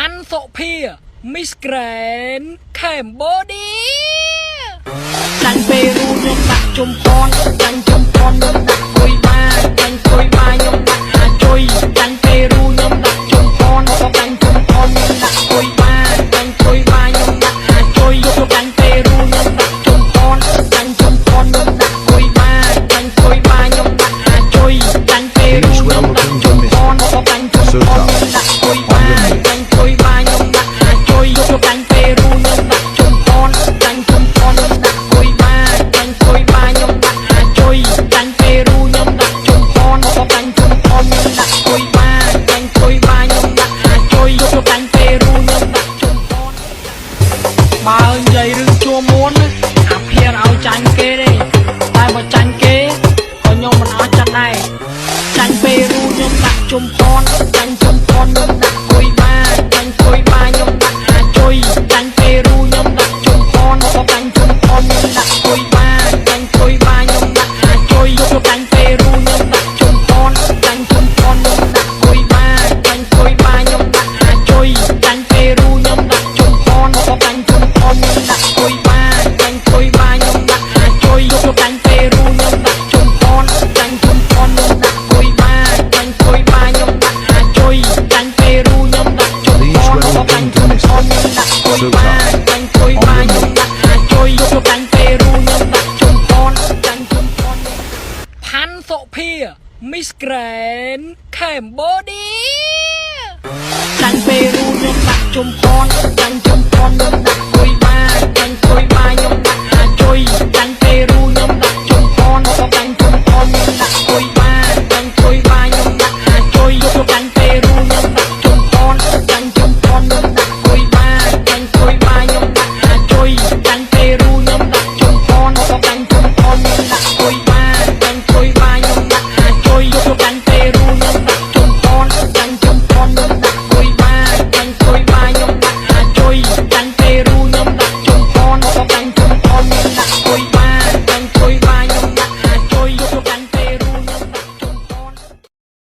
ฮันโซเพียมิสแกรนแคมโบเดียจันเปรูจันปักจุมพรจัน នអាភៀរឲ្យចាញ់គេទេតែបើចាញ់គេក៏ខ្ញុំមិនអស់ចិត្តដែរចាញ់ពេលរੂខ្ញុំដាក់ជុំផ ជួយបានចាញ់ជួយបានខ្ញុំដាក់អាចជួយយកចាញ់ពេលរੂខ្ញុំដាក់ជុំផនចាញ់ជុំផនផាន់សុភា Miss Grand Cambodia ចាញ់ពេលរੂខ្ញុំដាក់ជុំផនចាញ់ជុំផនខ្ញុំដាក់ជួយ កាញ់ទេរូខ្ញុំដាក់ជុំអនសក់កាញ់